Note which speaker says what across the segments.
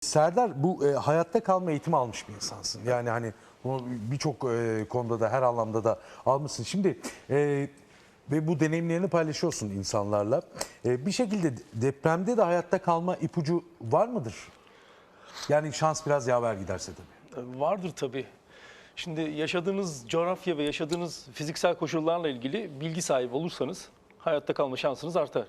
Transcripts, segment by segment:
Speaker 1: Serdar bu e, hayatta kalma eğitimi almış bir insansın. Yani hani birçok e, konuda da her anlamda da almışsın. Şimdi e, ve bu deneyimlerini paylaşıyorsun insanlarla. E, bir şekilde depremde de hayatta kalma ipucu var mıdır? Yani şans biraz yaver giderse tabii.
Speaker 2: Vardır tabii. Şimdi yaşadığınız coğrafya ve yaşadığınız fiziksel koşullarla ilgili bilgi sahibi olursanız hayatta kalma şansınız artar.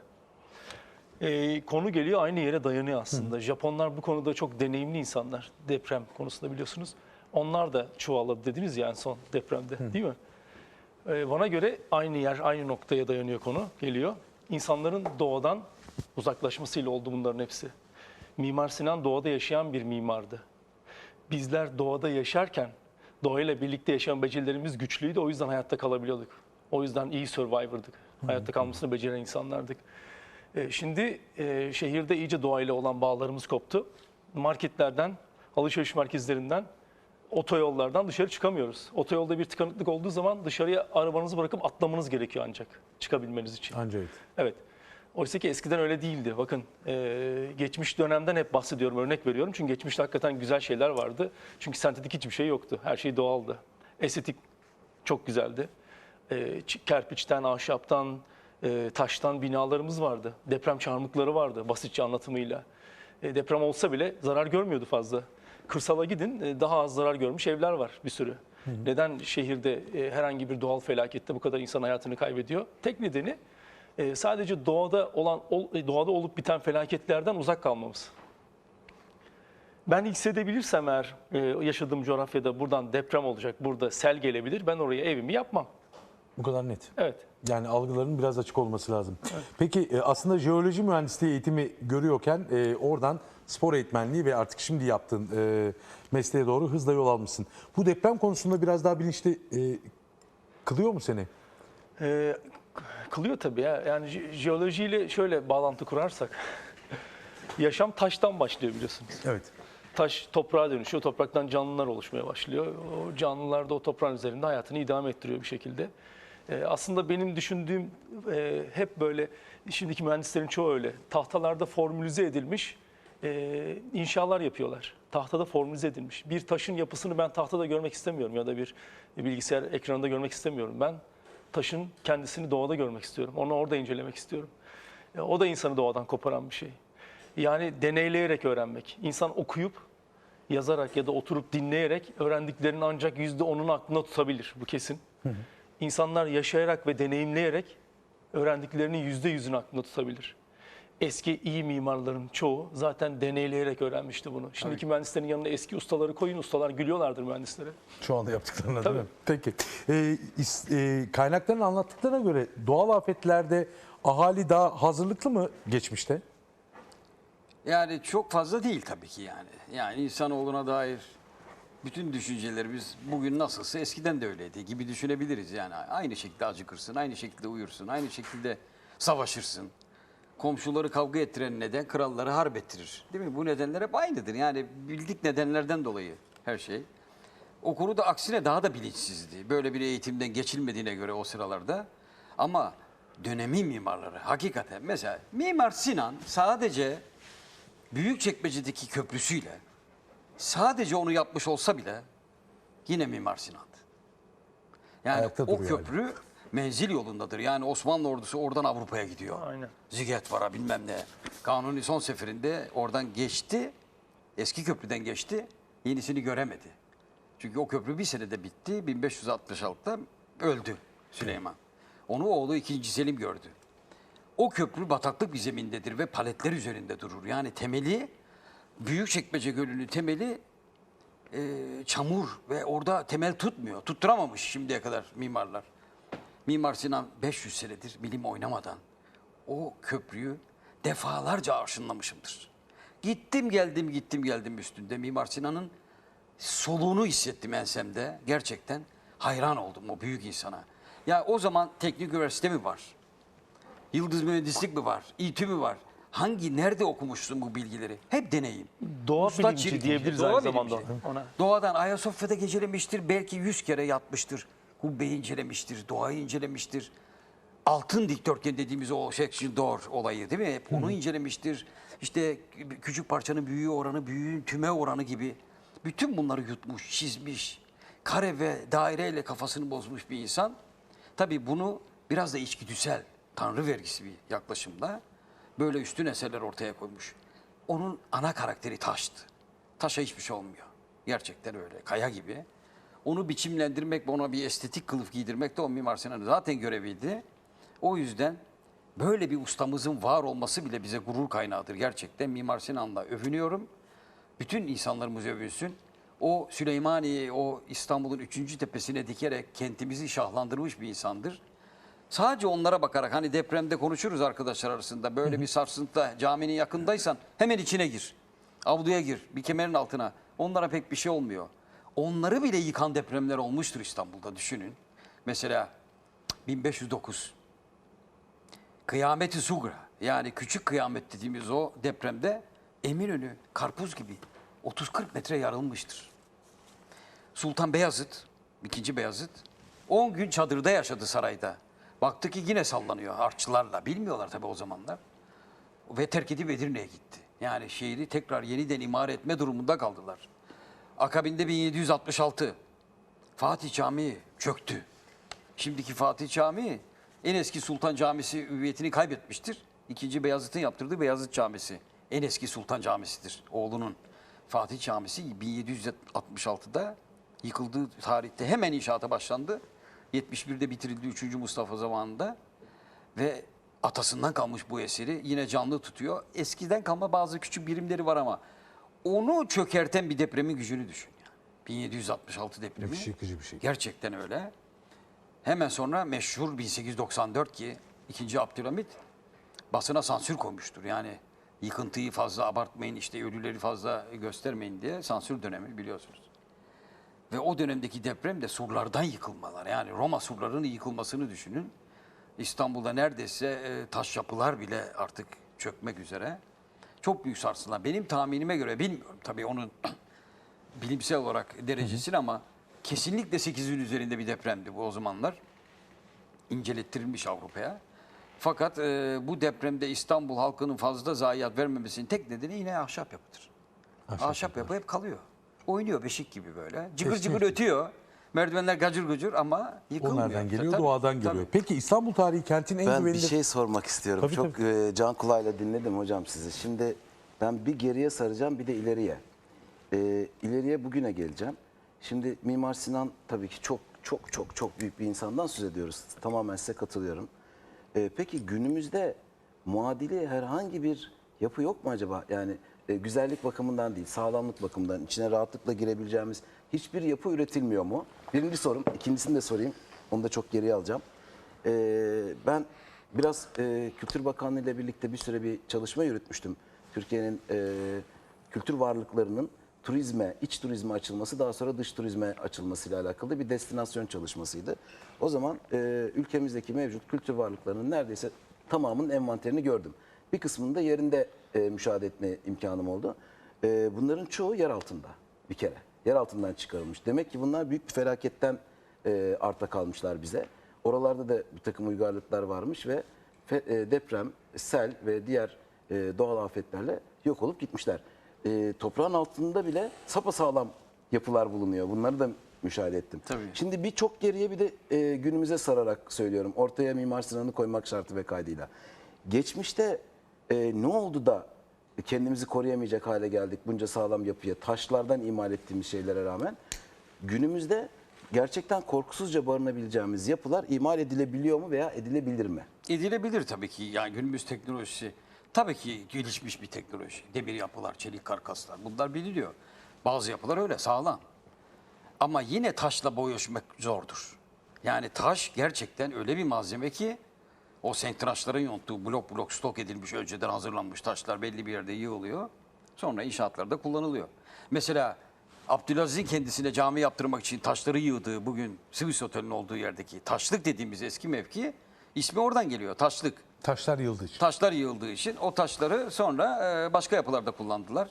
Speaker 2: Ee, konu geliyor aynı yere dayanıyor aslında. Japonlar bu konuda çok deneyimli insanlar deprem konusunda biliyorsunuz. Onlar da çoğaladı dediniz ya en son depremde değil mi? Ee, bana göre aynı yer, aynı noktaya dayanıyor konu geliyor. İnsanların doğadan uzaklaşmasıyla oldu bunların hepsi. Mimar Sinan doğada yaşayan bir mimardı bizler doğada yaşarken doğayla birlikte yaşayan becerilerimiz güçlüydü. O yüzden hayatta kalabiliyorduk. O yüzden iyi survivor'dık. Hayatta kalmasını beceren insanlardık. E, şimdi e, şehirde iyice doğayla olan bağlarımız koptu. Marketlerden, alışveriş merkezlerinden, otoyollardan dışarı çıkamıyoruz. Otoyolda bir tıkanıklık olduğu zaman dışarıya arabanızı bırakıp atlamanız gerekiyor ancak çıkabilmeniz için.
Speaker 1: Anca evet.
Speaker 2: Evet. Oysa ki eskiden öyle değildi. Bakın e, geçmiş dönemden hep bahsediyorum, örnek veriyorum. Çünkü geçmişte hakikaten güzel şeyler vardı. Çünkü sentetik hiçbir şey yoktu. Her şey doğaldı. Estetik çok güzeldi. E, kerpiçten, ahşaptan, e, taştan binalarımız vardı. Deprem çarmıkları vardı basitçe anlatımıyla. E, deprem olsa bile zarar görmüyordu fazla. Kırsala gidin e, daha az zarar görmüş evler var bir sürü. Neden şehirde e, herhangi bir doğal felakette bu kadar insan hayatını kaybediyor? Tek nedeni e, sadece doğada olan ol- e, doğada olup biten felaketlerden uzak kalmamız. Ben hissedebilirsem eğer e, yaşadığım coğrafyada buradan deprem olacak, burada sel gelebilir, ben oraya evimi yapmam.
Speaker 1: Bu kadar net.
Speaker 2: Evet.
Speaker 1: Yani algıların biraz açık olması lazım. Peki e, aslında jeoloji mühendisliği eğitimi görüyorken e, oradan spor eğitmenliği ve artık şimdi yaptığın e, mesleğe doğru hızla yol almışsın. Bu deprem konusunda biraz daha bilinçli kılıyor mu seni?
Speaker 2: E, kılıyor tabii ya. Yani je- jeolojiyle şöyle bağlantı kurarsak. Yaşam taştan başlıyor biliyorsunuz.
Speaker 1: Evet.
Speaker 2: Taş toprağa dönüşüyor, topraktan canlılar oluşmaya başlıyor. O canlılar da o toprağın üzerinde hayatını idame ettiriyor bir şekilde. Ee, aslında benim düşündüğüm e, hep böyle, şimdiki mühendislerin çoğu öyle. Tahtalarda formülize edilmiş e, inşalar yapıyorlar. Tahtada formülize edilmiş. Bir taşın yapısını ben tahtada görmek istemiyorum ya da bir bilgisayar ekranında görmek istemiyorum. Ben taşın kendisini doğada görmek istiyorum. Onu orada incelemek istiyorum. E, O da insanı doğadan koparan bir şey. Yani deneyleyerek öğrenmek. İnsan okuyup, yazarak ya da oturup dinleyerek öğrendiklerinin ancak yüzde onunu aklında tutabilir. Bu kesin. İnsanlar yaşayarak ve deneyimleyerek öğrendiklerinin yüzde yüzünü aklında tutabilir. Eski iyi mimarların çoğu zaten deneyleyerek öğrenmişti bunu. Şimdiki mühendislerin yanına eski ustaları koyun, ustalar gülüyorlardır mühendislere.
Speaker 1: Şu anda yaptıklarına
Speaker 2: Tabii.
Speaker 1: değil mi? Peki. E, is- e, kaynakların anlattıklarına göre doğal afetlerde ahali daha hazırlıklı mı geçmişte?
Speaker 3: Yani çok fazla değil tabii ki yani. Yani insanoğluna dair bütün düşüncelerimiz bugün nasılsa eskiden de öyleydi gibi düşünebiliriz. Yani aynı şekilde acıkırsın, aynı şekilde uyursun, aynı şekilde savaşırsın. Komşuları kavga ettiren neden kralları harp ettirir. Değil mi? Bu nedenler hep aynıdır. Yani bildik nedenlerden dolayı her şey. O konuda aksine daha da bilinçsizdi. Böyle bir eğitimden geçilmediğine göre o sıralarda. Ama dönemi mimarları hakikaten mesela Mimar Sinan sadece Büyükçekmece'deki köprüsüyle sadece onu yapmış olsa bile yine Mimar Sinan'dı. Yani
Speaker 1: Ayakta
Speaker 3: o köprü menzil yolundadır. Yani Osmanlı ordusu oradan Avrupa'ya gidiyor.
Speaker 2: Aynen.
Speaker 3: Zigetvar'a bilmem ne. Kanuni son seferinde oradan geçti. Eski köprüden geçti. Yenisini göremedi. Çünkü o köprü bir senede bitti. 1566'da öldü Süleyman. Onu oğlu 2. Selim gördü. O köprü bataklık bir zemindedir ve paletler üzerinde durur. Yani temeli Büyükçekmece Gölü'nün temeli e, çamur ve orada temel tutmuyor. Tutturamamış şimdiye kadar mimarlar. Mimar Sinan 500 senedir bilim oynamadan o köprüyü defalarca arşınlamışımdır. Gittim geldim gittim geldim üstünde Mimar Sinan'ın soluğunu hissettim ensemde. Gerçekten hayran oldum o büyük insana. Ya o zaman teknik üniversite mi var? Yıldız mühendislik mi var? İTÜ mü var? Hangi, nerede okumuşsun bu bilgileri? Hep deneyim.
Speaker 2: Doğa
Speaker 3: Usta
Speaker 2: bilimci
Speaker 3: çevikçi,
Speaker 2: diyebiliriz
Speaker 3: doğa
Speaker 2: aynı zamanda
Speaker 3: bilimci.
Speaker 2: ona.
Speaker 3: Doğadan Ayasofya'da gecelemiştir. Belki yüz kere yatmıştır. Kubbeyi incelemiştir. Doğayı incelemiştir. Altın dikdörtgen dediğimiz o section door olayı değil mi? Hep onu incelemiştir. işte küçük parçanın büyüğü oranı, büyüğün tüme oranı gibi bütün bunları yutmuş, çizmiş. Kare ve daireyle kafasını bozmuş bir insan. Tabii bunu biraz da içgüdüsel, tanrı vergisi bir yaklaşımla böyle üstün eserler ortaya koymuş. Onun ana karakteri taştı. Taşa hiçbir şey olmuyor. Gerçekten öyle. Kaya gibi. Onu biçimlendirmek ve ona bir estetik kılıf giydirmek de o Mimar Sinan'ın zaten göreviydi. O yüzden böyle bir ustamızın var olması bile bize gurur kaynağıdır. Gerçekten Mimar Sinan'la övünüyorum. Bütün insanlarımız övünsün. O Süleymaniye'yi o İstanbul'un üçüncü tepesine dikerek kentimizi şahlandırmış bir insandır. Sadece onlara bakarak hani depremde konuşuruz arkadaşlar arasında. Böyle bir sarsıntıda caminin yakındaysan hemen içine gir. Avluya gir. Bir kemerin altına. Onlara pek bir şey olmuyor. Onları bile yıkan depremler olmuştur İstanbul'da düşünün. Mesela 1509 Kıyameti Sugra yani küçük kıyamet dediğimiz o depremde Eminönü karpuz gibi 30-40 metre yarılmıştır. Sultan Beyazıt, 2. Beyazıt 10 gün çadırda yaşadı sarayda. Baktı ki yine sallanıyor harçlarla. Bilmiyorlar tabii o zamanlar. Ve terk edip Edirne'ye gitti. Yani şehri tekrar yeniden imar etme durumunda kaldılar. Akabinde 1766 Fatih Camii çöktü. Şimdiki Fatih Camii en eski Sultan Camisi hüviyetini kaybetmiştir. İkinci Beyazıt'ın yaptırdığı Beyazıt Camisi en eski Sultan Camisi'dir oğlunun. Fatih Camisi 1766'da yıkıldığı tarihte hemen inşaata başlandı. 71'de bitirildi 3. Mustafa zamanında ve atasından kalmış bu eseri yine canlı tutuyor. Eskiden kalma bazı küçük birimleri var ama onu çökerten bir depremin gücünü düşün. Yani. 1766 depremi.
Speaker 1: Müthiş yıkıcı bir şey.
Speaker 3: Gerçekten öyle. Hemen sonra meşhur 1894 ki 2. Abdülhamit basına sansür koymuştur. Yani yıkıntıyı fazla abartmayın işte ölüleri fazla göstermeyin diye sansür dönemi biliyorsunuz. Ve o dönemdeki deprem de surlardan yıkılmalar. Yani Roma surlarının yıkılmasını düşünün. İstanbul'da neredeyse e, taş yapılar bile artık çökmek üzere. Çok büyük sarsıntılar. Benim tahminime göre bilmiyorum tabii onun bilimsel olarak derecesini ama kesinlikle 8'in üzerinde bir depremdi bu o zamanlar. İncelettirilmiş Avrupa'ya. Fakat e, bu depremde İstanbul halkının fazla zayiat vermemesinin tek nedeni yine ahşap yapıdır. Ahşap, yapı hep kalıyor. Oynuyor beşik gibi böyle. Cıgır
Speaker 1: Esnek.
Speaker 3: cıgır ötüyor. Merdivenler gacır gucur ama
Speaker 1: O
Speaker 3: yıkılmıyor.
Speaker 1: nereden geliyor?
Speaker 3: Tabii,
Speaker 1: Doğadan
Speaker 3: tabii.
Speaker 1: geliyor. Peki İstanbul tarihi kentin en
Speaker 4: Ben
Speaker 1: güvenilir...
Speaker 4: bir şey sormak istiyorum.
Speaker 1: Tabii,
Speaker 4: Çok e, can kulağıyla dinledim hocam sizi. Şimdi ben bir geriye saracağım bir de ileriye. E, ileriye bugüne geleceğim. Şimdi Mimar Sinan tabii ki çok çok çok çok büyük bir insandan söz ediyoruz. Tamamen size katılıyorum. E, peki günümüzde muadili herhangi bir yapı yok mu acaba? Yani e, güzellik bakımından değil, sağlamlık bakımından içine rahatlıkla girebileceğimiz hiçbir yapı üretilmiyor mu? Birinci sorum. ikincisini de sorayım. Onu da çok geriye alacağım. Ee, ben biraz e, Kültür Bakanlığı ile birlikte bir süre bir çalışma yürütmüştüm. Türkiye'nin e, kültür varlıklarının turizme, iç turizme açılması, daha sonra dış turizme açılmasıyla alakalı bir destinasyon çalışmasıydı. O zaman e, ülkemizdeki mevcut kültür varlıklarının neredeyse tamamının envanterini gördüm. Bir kısmını da yerinde e, müşahede etme imkanım oldu. E, bunların çoğu yer altında bir kere. Yer altından çıkarılmış. Demek ki bunlar büyük bir felaketten e, arta kalmışlar bize. Oralarda da bir takım uygarlıklar varmış ve fe- e, deprem, sel ve diğer e, doğal afetlerle yok olup gitmişler. E, toprağın altında bile sapasağlam yapılar bulunuyor. Bunları da müşahede ettim.
Speaker 3: Tabii.
Speaker 4: Şimdi bir çok geriye bir de e, günümüze sararak söylüyorum. Ortaya Mimar Sinan'ı koymak şartı ve kaydıyla. Geçmişte e, ne oldu da kendimizi koruyamayacak hale geldik bunca sağlam yapıya, taşlardan imal ettiğimiz şeylere rağmen? Günümüzde gerçekten korkusuzca barınabileceğimiz yapılar imal edilebiliyor mu veya edilebilir mi?
Speaker 3: Edilebilir tabii ki. Yani günümüz teknolojisi tabii ki gelişmiş bir teknoloji. Demir yapılar, çelik karkaslar bunlar biliniyor. Bazı yapılar öyle sağlam. Ama yine taşla boyaşmak zordur. Yani taş gerçekten öyle bir malzeme ki o sentraşların yonttuğu blok blok stok edilmiş önceden hazırlanmış taşlar belli bir yerde yığılıyor. Sonra inşaatlarda kullanılıyor. Mesela Abdülaziz'in kendisine cami yaptırmak için taşları yığdığı bugün Swiss Otel'in olduğu yerdeki taşlık dediğimiz eski mevki ismi oradan geliyor taşlık.
Speaker 1: Taşlar yıldı için.
Speaker 3: Taşlar yığıldığı için o taşları sonra e, başka yapılarda kullandılar.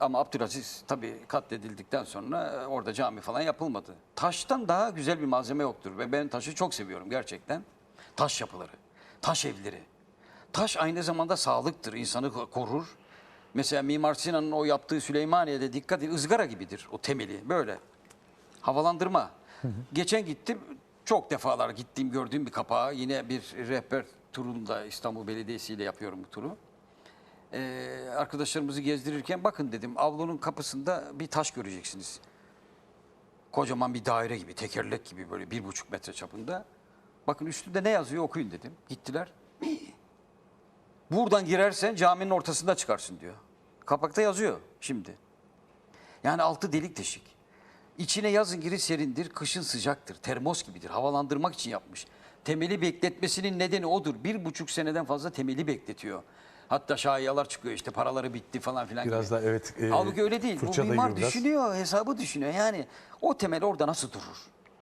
Speaker 3: Ama Abdülaziz tabii katledildikten sonra e, orada cami falan yapılmadı. Taştan daha güzel bir malzeme yoktur ve ben taşı çok seviyorum gerçekten. Taş yapıları, taş evleri. Taş aynı zamanda sağlıktır, insanı ko- korur. Mesela Mimar Sinan'ın o yaptığı Süleymaniye'de dikkat edin ızgara gibidir o temeli böyle. Havalandırma. Geçen gittim çok defalar gittiğim gördüğüm bir kapağı yine bir rehber turunda İstanbul Belediyesi ile yapıyorum bu turu. Ee, arkadaşlarımızı gezdirirken bakın dedim avlunun kapısında bir taş göreceksiniz. Kocaman bir daire gibi, tekerlek gibi böyle bir buçuk metre çapında. Bakın üstünde ne yazıyor okuyun dedim. Gittiler. Buradan girersen caminin ortasında çıkarsın diyor. Kapakta yazıyor şimdi. Yani altı delik deşik. İçine yazın giri serindir, kışın sıcaktır. Termos gibidir. Havalandırmak için yapmış. Temeli bekletmesinin nedeni odur. Bir buçuk seneden fazla temeli bekletiyor. Hatta şayialar çıkıyor işte paraları bitti falan filan
Speaker 1: Biraz
Speaker 3: gibi.
Speaker 1: da evet. e,
Speaker 3: Halbuki öyle değil. Bu mimar düşünüyor, hesabı düşünüyor. Yani o temel orada nasıl durur?